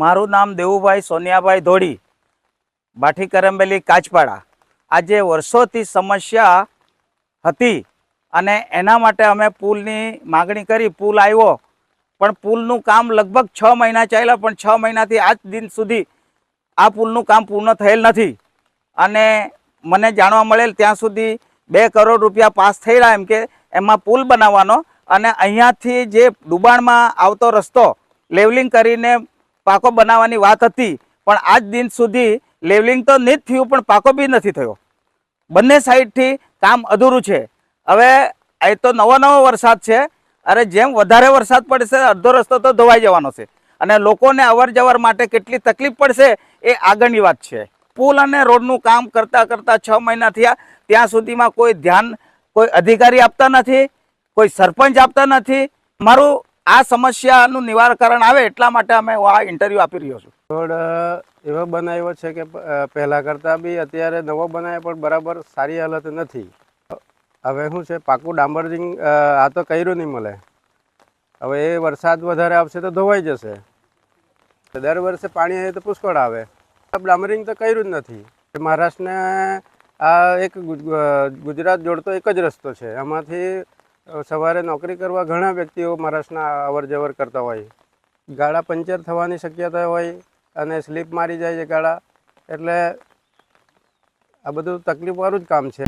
મારું નામ દેવુભાઈ સોનિયાભાઈ ધોડી બાઠી કરંબેલી કાચપાડા. આજે વર્ષોથી સમસ્યા હતી અને એના માટે અમે પુલની માગણી કરી, પુલ આવ્યો. પણ પુલનું કામ લગભગ છ મહિના ચાલ્યા, પણ છ મહિનાથી આજ દિન સુધી આ પુલનું કામ પૂર્ણ થયેલ નથી. અને મને જાણવા મળેલ ત્યાં સુધી બે કરોડ રૂપિયા પાસ થયેલા એમ કે એમાં પુલ બનાવવાનો. અને અહીંયાથી જે ડુબાણમાં આવતો રસ્તો, લેવલિંગ કરીને પાકો બનાવવાની વાત હતી, પણ આજ દિન સુધી લેવલિંગ તો નહીં થયું, પણ પાકો બી નથી થયો. બંને સાઈડથી કામ અધૂરું છે. હવે એ તો નવો નવો વરસાદ છે, અરે જેમ વધારે વરસાદ પડશે, અડધો રસ્તો તો ધોવાઈ જવાનો છે. અને લોકોને અવર જવર માટે કેટલી તકલીફ પડશે, એ આગળની વાત છે. પુલ અને રોડનું કામ કરતાં કરતાં છ મહિના થયા, ત્યાં સુધીમાં કોઈ ધ્યાન કોઈ અધિકારી આપતા નથી, કોઈ સરપંચ આપતા નથી. મારું આ સમસ્યાનું નિવારણ આવે એટલા માટે અમે આ ઇન્ટરવ્યૂ આપી રહ્યો છું. રોડ એવો બનાવ્યો છે કે પહેલાં કરતાં બી અત્યારે નવો બનાવ્યો પણ બરાબર સારી હાલત નથી. હવે શું છે પાકું ડાંબરિંગ અ, આ તો કર્યું નહીં મળે. હવે એ વરસાદ વધારે આવશે તો ધોવાઈ જશે. દર વર્ષે પાણી આવે તો પુષ્કળ આવે. ડામરિંગ તો કર્યું જ નથી. મહારાષ્ટ્રને આ એક ગુજરાત જોડતો એક જ રસ્તો છે. એમાંથી સવારે નોકરી કરવા ઘણા વ્યક્તિઓ મહારાષ્ટ્રના અવર જવર કરતા હોય. ગાળા પંચર થવાની શક્યતા હોય અને સ્લીપ મારી જાય છે ગાળા. એટલે આ બધું તકલીફવાળું જ કામ છે.